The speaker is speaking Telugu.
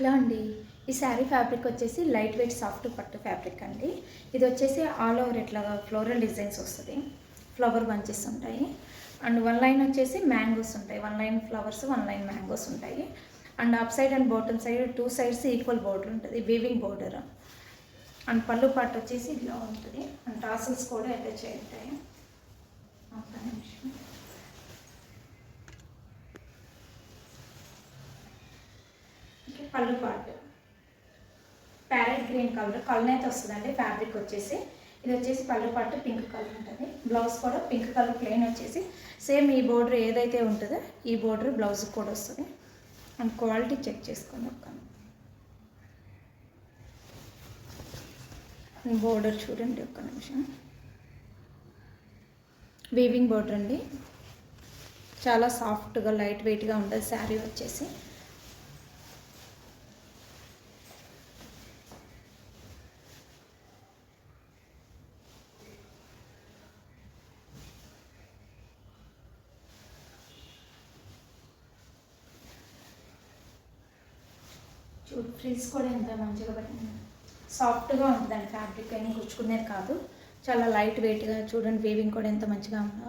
హలో అండి. ఈ శారీ ఫ్యాబ్రిక్ వచ్చేసి లైట్ వెయిట్ సాఫ్ట్ పట్టు ఫ్యాబ్రిక్ అండి. ఇది వచ్చేసి ఆల్ ఓవర్ ఇట్లా ఫ్లోరల్ డిజైన్స్ వస్తుంది. ఫ్లవర్ బంచెస్ ఉంటాయి. అండ్ వన్ లైన్ వచ్చేసి మ్యాంగోస్ ఉంటాయి. One line flowers one line mangoes ఉంటాయి. And up side and bottom side two sides equal border ఉంటుంది. Weaving border. అండ్ పళ్ళు పాటు వచ్చేసి ఇలా ఉంటుంది. అండ్ టాసల్స్ కూడా అటాచ్ అవుతాయి ఉంటాయి. ఒక్క నిమిషం. పళ్ళు part parrot green colour colour వస్తుందండి ఫ్యాబ్రిక్ వచ్చేసి. ఇది వచ్చేసి పళ్ళు పాటు పింక్ కలర్ ఉంటుంది. బ్లౌజ్ కూడా పింక్ కలర్ ప్లెయిన్ వచ్చేసి. సేమ్ ఈ బోర్డర్ ఏదైతే ఉంటుందో ఈ బోర్డర్ బ్లౌజ్ కూడా వస్తుంది. అండ్ క్వాలిటీ చెక్ చేసుకోండి ఒక్క బోర్డర్ చూడండి ఒక్క నిమిషం. వీవింగ్ బోర్డర్ అండి. చాలా సాఫ్ట్గా లైట్ వెయిట్గా ఉంటుంది శారీ వచ్చేసి. చూడు ఫ్రిల్స్ కూడా ఎంత మంచిగా పెట్టింది. సాఫ్ట్గా ఉంటుందండి ఫ్యాబ్రిక్ ఏమి గుచ్చుకునేది కాదు. చాలా లైట్ వెయిట్గా చూడండి వీవింగ్ కూడా ఎంత మంచిగా ఉందో.